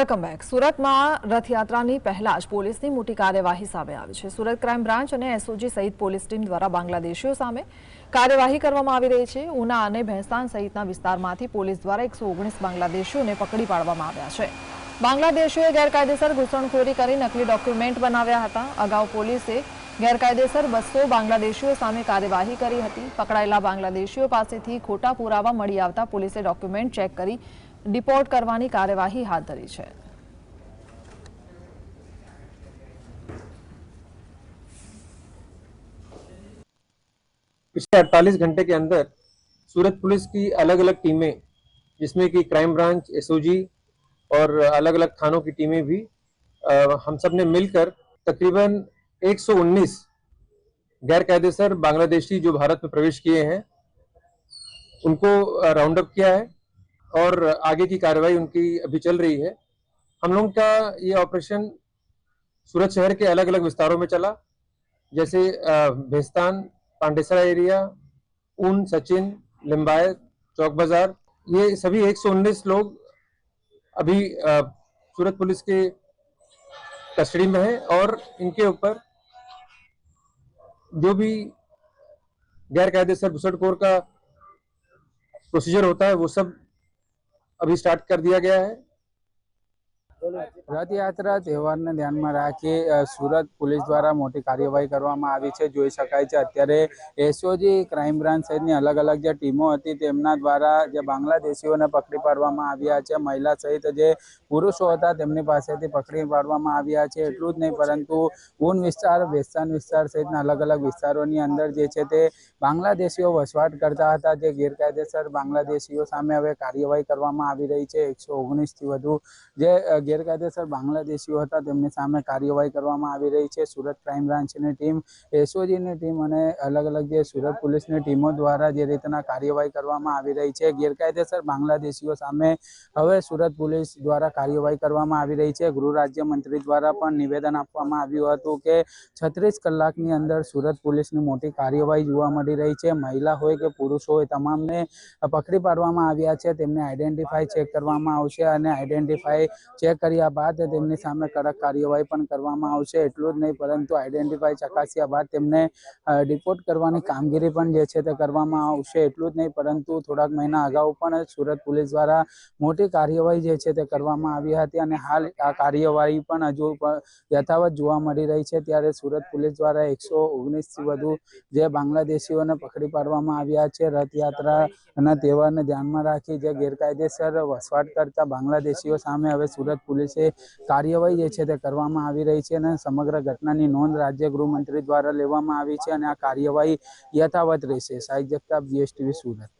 Welcome back. સુરતમાં રથયાત્રાની પહેલા જ પોલીસની મોટી કાર્યવાહી સામે આવી છે. સુરત ક્રાઇમ બ્રાન્ચ અને એસઓજી સહિત પોલીસ ટીમ દ્વારા બાંગ્લાદેશીઓ સામે કાર્યવાહી કરવામાં આવી રહી છે. ઉના અને ભેંસાન સહિતના વિસ્તારમાંથી પોલીસ દ્વારા એકસો બાંગ્લાદેશીઓને પકડી પાડવામાં આવ્યા છે. બાંગ્લાદેશીઓએ ગેરકાયદેસર ઘૂસણખોરી કરી નકલી ડોક્યુમેન્ટ બનાવ્યા હતા. અગાઉ પોલીસે ગેરકાયદેસર બસો બાંગ્લાદેશીઓ સામે કાર્યવાહી કરી હતી. પકડાયેલા બાંગ્લાદેશીઓ પાસેથી ખોટા પુરાવા મળી આવતા પોલીસે ડોક્યુમેન્ટ ચેક કરી ડિપોર્ટ કરવાની કાર્યવાહી હાથ ધરી છે पिछले 48 घंटे के अंदर सूरत पुलिस की अलग अलग टीमें जिसमें कि क्राइम ब्रांच एसओजी और अलग अलग थानों की टीमें भी अ, हम सब ने मिलकर तकरीबन 119 गैर कायदेसर बांग्लादेशी जो भारत में प्रवेश किए हैं उनको राउंड अप किया है और आगे की कार्रवाई उनकी अभी चल रही है। हम लोग का ये ऑपरेशन सूरत शहर के अलग अलग विस्तारों में चला, जैसे भेस्तान, पांडेसरा एरिया, ऊन, सचिन, लिम्बायत, चौक बाज़ार, ये सभी 119 लोग अभी सूरत पुलिस के कस्टडी में है और इनके ऊपर जो भी गैर कायदेसर घुसड़खोर का प्रोसीजर होता है, वो सब अभी स्टार्ट कर दिया गया है રથયાત્રા તહેવારને ધ્યાનમાં રાખી સુરત પોલીસ દ્વારા મોટી કાર્યવાહી કરવામાં આવી છે. જોઈ શકાય છે, અત્યારે એસઓજી ક્રાઇમ બ્રાન્ચ સહિતની અલગ અલગ જે ટીમો હતી, તેમના દ્વારા જે બાંગ્લાદેશીઓને પકડી પાડવામાં આવ્યા છે. મહિલા સહિત જે પુરુષો હતા, તેમની પાસેથી પકડી પાડવામાં આવ્યા છે. એટલું જ નહીં, પરંતુ ઊન વિસ્તાર, વેસ્તાન વિસ્તાર સહિતના અલગ અલગ વિસ્તારોની અંદર જે છે તે બાંગ્લાદેશીઓ વસવાટ કરતા હતા. જે ગેરકાયદેસર બાંગ્લાદેશીઓ સામે હવે કાર્યવાહી કરવામાં આવી રહી છે. એકસો ઓગણીસથી વધુ જે ગેરકાયદેસર બાંગ્લાદેશીઓ હતા. તેમની સામે કાર્યવાહી કરવામાં આવી રહી છે. સુરત ક્રાઇમ બ્રાન્ચની ટીમ, એસઓજીની ટીમ અને અલગ અલગ જે સુરત પોલીસની ટીમો દ્વારા જે રીતના કાર્યવાહી કરવામાં આવી રહી છે. ગેરકાયદેસર બાંગ્લાદેશીઓ સામે હવે સુરત પોલીસ દ્વારા કાર્યવાહી કરવામાં આવી રહી છે. ગૃહ રાજ્યમંત્રી દ્વારા પણ નિવેદન આપવામાં આવ્યું હતું કે છત્રીસ કલાકની અંદર સુરત પોલીસની મોટી કાર્યવાહી જોવા મળી રહી છે. મહિલા હોય કે પુરુષ હોય, તમામને પકડી પાડવામાં આવ્યા છે. તેમને આઈડેન્ટિફાઈ ચેક કરવામાં આવશે અને આઈડેન્ટિફાઈ ચેક કર્યા બાદ તેમની સામે કડક કાર્યવાહી પણ કરવામાં આવશે. એટલું જ નહીં, પરંતુ આઈડેન્ટિફાઈ ચકાસ્યા બાદ તેમને ડિપોર્ટ કરવાની કામગીરી પણ જે છે તે કરવામાં આવશે. એટલું જ નહીં, પરંતુ થોડાક મહિના અગાઉ પણ સુરત પોલીસ દ્વારા મોટી કાર્યવાહી જે છે તે કરવામાં આવી હતી અને હાલ આ કાર્યવાહી પણ હજુ યથાવત જોવા મળી રહી છે. ત્યારે સુરત પોલીસ દ્વારા એકસો ઓગણીસથી વધુ જે બાંગ્લાદેશીઓને પકડી પાડવામાં આવ્યા છે રથયાત્રાના તહેવારને ધ્યાનમાં રાખી જે ગેરકાયદેસર વસવાટ કરતા બાંગ્લાદેશીઓ સામે હવે સુરત પોલીસે કાર્યવાહી જે છે તે કરવામાં આવી રહી છે અને સમગ્ર ઘટનાની નોંધ રાજ્ય ગૃહમંત્રી દ્વારા લેવામાં આવી છે અને આ કાર્યવાહી યથાવત રહેશે. સાહિબ જગતાપ જીએસટીવી સુરત.